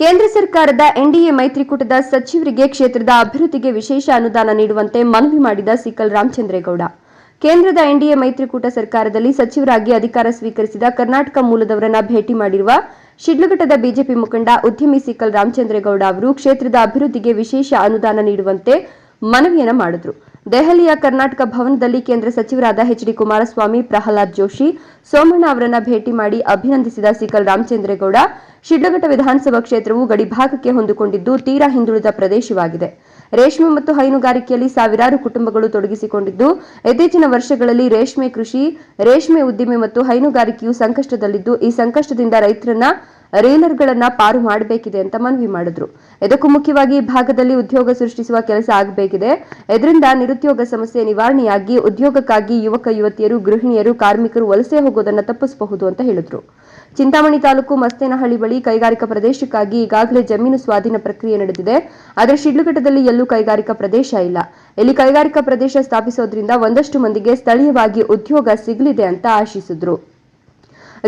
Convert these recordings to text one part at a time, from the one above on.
ಕೇಂದ್ರ ಸರ್ಕಾರದ ಎನ್ಡಿಎ ಮೈತ್ರಿಕೂಟದ ಸಚಿವರಿಗೆ ಕ್ಷೇತ್ರದ ಅಭಿವೃದ್ಧಿಗೆ ವಿಶೇಷ ಅನುದಾನ ನೀಡುವಂತೆ ಮನವಿ ಮಾಡಿದ ಸಿಕಲ್ ರಾಮಚಂದ್ರೇಗೌಡ. ಕೇಂದ್ರದ ಎನ್ಡಿಎ ಮೈತ್ರಿಕೂಟ ಸರ್ಕಾರದಲ್ಲಿ ಸಚಿವರಾಗಿ ಅಧಿಕಾರ ಸ್ವೀಕರಿಸಿದ ಕರ್ನಾಟಕ ಮೂಲದವರನ್ನ ಭೇಟಿ ಮಾಡಿರುವ ಶಿಡ್ಲಘಟ್ಟದ ಬಿಜೆಪಿ ಮುಖಂಡ ಉದ್ಯಮಿ ಸಿಕಲ್ ರಾಮಚಂದ್ರೇಗೌಡ ಅವರು ಕ್ಷೇತ್ರದ ಅಭಿವೃದ್ಧಿಗೆ ವಿಶೇಷ ಅನುದಾನ ನೀಡುವಂತೆ ಮನವಿಯನ್ನ ಮಾಡಿದ್ರು. ದೆಹಲಿಯ ಕರ್ನಾಟಕ ಭವನದಲ್ಲಿ ಕೇಂದ್ರ ಸಚಿವರಾದ ಎಚ್ ಡಿ ಕುಮಾರಸ್ವಾಮಿ, ಪ್ರಹ್ಲಾದ್ ಜೋಶಿ, ಸೋಮಣ್ಣ ಅವರನ್ನ ಭೇಟಿ ಮಾಡಿ ಅಭಿನಂದಿಸಿದ ಸಿಕಲ್ ರಾಮಚಂದ್ರೇಗೌಡ, ಶಿಡ್ಲಘಟ್ಟ ವಿಧಾನಸಭಾ ಕ್ಷೇತ್ರವು ಗಡಿಭಾಗಕ್ಕೆ ಹೊಂದಿಕೊಂಡಿದ್ದು ತೀರಾ ಹಿಂದುಳಿದ ಪ್ರದೇಶವಾಗಿದೆ. ರೇಷ್ಮೆ ಮತ್ತು ಹೈನುಗಾರಿಕೆಯಲ್ಲಿ ಸಾವಿರಾರು ಕುಟುಂಬಗಳು ತೊಡಗಿಸಿಕೊಂಡಿದ್ದು, ಇತ್ತೀಚಿನ ವರ್ಷಗಳಲ್ಲಿ ರೇಷ್ಮೆ ಕೃಷಿ, ರೇಷ್ಮೆ ಉದ್ದಿಮೆ ಮತ್ತು ಹೈನುಗಾರಿಕೆಯು ಸಂಕಷ್ಟದಲ್ಲಿದ್ದು, ಈ ಸಂಕಷ್ಟದಿಂದ ರೈತರನ್ನ ರೀಲರ್ಗಳನ್ನ ಪಾರು ಮಾಡಬೇಕಿದೆ ಅಂತ ಮನವಿ ಮಾಡಿದ್ರು. ಇದಕ್ಕೂ ಮುಖ್ಯವಾಗಿ ಈ ಭಾಗದಲ್ಲಿ ಉದ್ಯೋಗ ಸೃಷ್ಟಿಸುವ ಕೆಲಸ ಆಗಬೇಕಿದೆ. ಇದರಿಂದ ನಿರುದ್ಯೋಗ ಸಮಸ್ಯೆ ನಿವಾರಣೆಯಾಗಿ ಉದ್ಯೋಗಕ್ಕಾಗಿ ಯುವಕ, ಯುವತಿಯರು, ಗೃಹಿಣಿಯರು, ಕಾರ್ಮಿಕರು ವಲಸೆ ಹೋಗೋದನ್ನ ತಪ್ಪಿಸಬಹುದು ಅಂತ ಹೇಳಿದ್ರು. ಚಿಂತಾಮಣಿ ತಾಲೂಕು ಮಸ್ತೇನಹಳ್ಳಿ ಬಳಿ ಕೈಗಾರಿಕಾ ಪ್ರದೇಶಕ್ಕಾಗಿ ಈಗಾಗಲೇ ಜಮೀನು ಸ್ವಾಧೀನ ಪ್ರಕ್ರಿಯೆ ನಡೆದಿದೆ. ಆದರೆ ಶಿಡ್ಲಘಟ್ಟದಲ್ಲಿ ಎಲ್ಲೂ ಕೈಗಾರಿಕಾ ಪ್ರದೇಶ ಇಲ್ಲ. ಇಲ್ಲಿ ಕೈಗಾರಿಕಾ ಪ್ರದೇಶ ಸ್ಥಾಪಿಸೋದ್ರಿಂದ ಒಂದಷ್ಟು ಮಂದಿಗೆ ಸ್ಥಳೀಯವಾಗಿ ಉದ್ಯೋಗ ಸಿಗಲಿದೆ ಅಂತ ಆಶಿಸಿದ್ರು.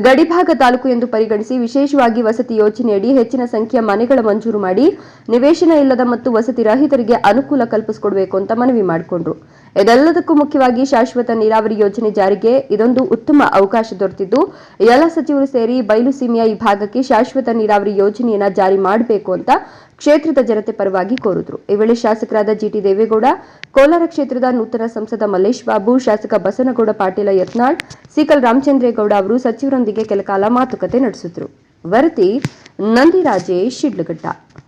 ಗಡಿಭಾಗ ತಾಲೂಕು ಎಂದು ಪರಿಗಣಿಸಿ ವಿಶೇಷವಾಗಿ ವಸತಿ ಯೋಜನೆಯಡಿ ಹೆಚ್ಚಿನ ಸಂಖ್ಯೆಯ ಮನೆಗಳ ಮಂಜೂರು ಮಾಡಿ, ನಿವೇಶನ ಇಲ್ಲದ ಮತ್ತು ವಸತಿ ರಹಿತರಿಗೆ ಅನುಕೂಲ ಕಲ್ಪಿಸಿಕೊಡಬೇಕು ಅಂತ ಮನವಿ ಮಾಡಿಕೊಂಡ್ರು. ಇದೆಲ್ಲದಕ್ಕೂ ಮುಖ್ಯವಾಗಿ ಶಾಶ್ವತ ನೀರಾವರಿ ಯೋಜನೆ ಜಾರಿಗೆ ಇದೊಂದು ಉತ್ತಮ ಅವಕಾಶ ದೊರೆತಿದ್ದು, ಎಲ್ಲ ಸಚಿವರು ಸೇರಿ ಬಯಲು ಸೀಮೆಯ ಈ ಭಾಗಕ್ಕೆ ಶಾಶ್ವತ ನೀರಾವರಿ ಯೋಜನೆಯನ್ನ ಜಾರಿ ಮಾಡಬೇಕು ಅಂತ ಕ್ಷೇತ್ರದ ಜನತೆ ಪರವಾಗಿ ಕೋರಿದ್ರು. ಈ ವೇಳೆ ಶಾಸಕರಾದ ಜಿಟಿ ದೇವೇಗೌಡ, ಕೋಲಾರ ಕ್ಷೇತ್ರದ ನೂತನ ಸಂಸದ ಮಲ್ಲೇಶ್ ಬಾಬು, ಶಾಸಕ ಬಸನಗೌಡ ಪಾಟೀಲ ಯತ್ನಾಳ್, ಸಿಕಲ್ ರಾಮಚಂದ್ರೇಗೌಡ ಅವರು ಸಚಿವರೊಂದಿಗೆ ಕೆಲಕಾಲ ಮಾತುಕತೆ ನಡೆಸಿದ್ರು. ವರದಿ ನಂದಿರಾಜೇಶ್ ಶಿಡ್ಲಘಟ್ಟ.